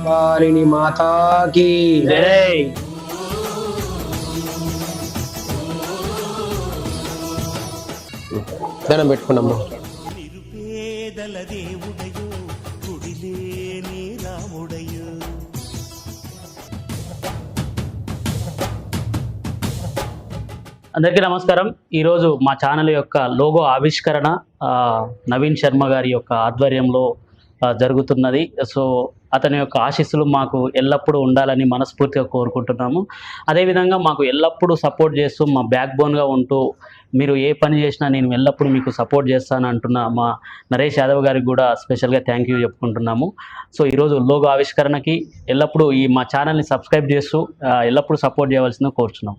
విశ్వపాలిని మాతాకి. జై. దండం పెట్టుకున్నాము. నిరుపేదల దేవుడయో రాముడయో. అందరికీ నమస్కారం. ఈరోజు మా ఛానల్ యొక్క లోగో ఆవిష్కరణ ఆ, నవీన్ శర్మ గారి యొక్క ఆధ్వర్యంలో జరుగుతున్నది. సో అతని యొక్క ఆశీస్సులు మాకు ఎల్లప్పుడూ ఉండాలని మనస్ఫూర్తిగా కోరుకుంటున్నాము. అదేవిధంగా మాకు ఎల్లప్పుడూ సపోర్ట్ చేస్తూ మా బ్యాక్ బోన్గా ఉంటూ మీరు ఏ పని చేసినా నేను ఎల్లప్పుడూ మీకు సపోర్ట్ చేస్తాను అంటున్న మా నరేష్ యాదవ్ గారికి కూడా స్పెషల్గా థ్యాంక్ యూ చెప్పుకుంటున్నాము. సో ఈరోజు లోగో ఆవిష్కరణకి ఎల్లప్పుడూ ఈ మా ఛానల్ని సబ్స్క్రైబ్ చేస్తూ ఎల్లప్పుడూ సపోర్ట్ చేయవలసిందో కోరుచున్నాం.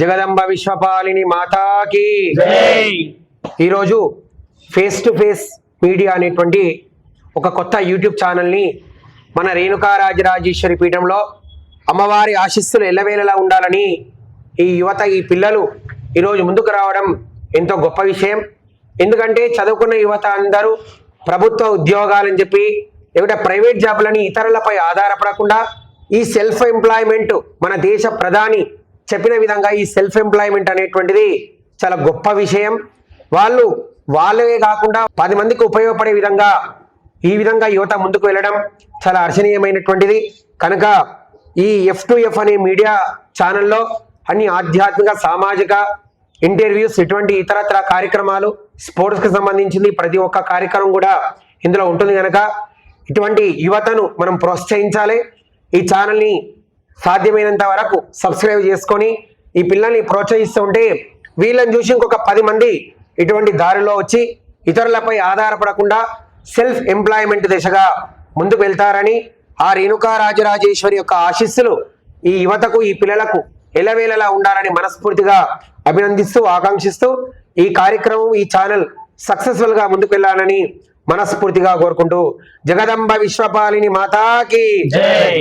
జగదంబ విశ్వపాలిని మాతాకి. ఈరోజు ఫేస్ టు ఫేస్ మీడియా అనేటువంటి ఒక కొత్త యూట్యూబ్ ఛానల్ని మన రేణుకా రాజరాజేశ్వరి పీఠంలో అమ్మవారి ఆశీస్సులు ఎల్లవేళలా ఉండాలని ఈ యువత ఈ పిల్లలు ఈరోజు ముందుకు రావడం ఎంతో గొప్ప విషయం. ఎందుకంటే చదువుకున్న యువత అందరూ ప్రభుత్వ ఉద్యోగాలని చెప్పి లేకుంటే ప్రైవేట్ జాబులని ఇతరులపై ఆధారపడకుండా ఈ సెల్ఫ్ ఎంప్లాయ్మెంట్ మన దేశ ప్రధాని చెప్పిన విధంగా ఈ సెల్ఫ్ ఎంప్లాయ్మెంట్ అనేటువంటిది చాలా గొప్ప విషయం. వాళ్ళు వాళ్ళే కాకుండా పది మందికి ఉపయోగపడే విధంగా ఈ విధంగా యువత ముందుకు వెళ్ళడం చాలా అర్చనీయమైనటువంటిది కనుక ఈ ఎఫ్ టు ఎఫ్ అనే మీడియా ఛానల్లో అన్ని ఆధ్యాత్మిక సామాజిక ఇంటర్వ్యూస్ ఇటువంటి ఇతరత్ర కార్యక్రమాలు స్పోర్ట్స్కి సంబంధించింది ప్రతి ఒక్క కార్యక్రమం కూడా ఇందులో ఉంటుంది కనుక ఇటువంటి యువతను మనం ప్రోత్సహించాలి. ఈ ఛానల్ని సాధ్యమైనంత వరకు సబ్స్క్రైబ్ చేసుకొని ఈ పిల్లల్ని ప్రోత్సహిస్తూ ఉంటే వీళ్ళని చూసి ఇంకొక పది మంది ఇటువంటి దారిలో వచ్చి ఇతరులపై ఆధారపడకుండా సెల్ఫ్ ఎంప్లాయ్మెంట్ దిశగా ముందుకు వెళ్తారని ఆ రేణుకా రాజరాజేశ్వరి యొక్క ఆశీస్సులు ఈ యువతకు ఈ పిల్లలకు ఎలవేళలా ఉండాలని మనస్ఫూర్తిగా అభినందిస్తూ ఆకాంక్షిస్తూ ఈ కార్యక్రమం ఈ ఛానల్ సక్సెస్ఫుల్గా ముందుకు వెళ్ళాలని మనస్ఫూర్తిగా కోరుకుంటూ జగదంబ విశ్వపాలిని మాతాకి జై.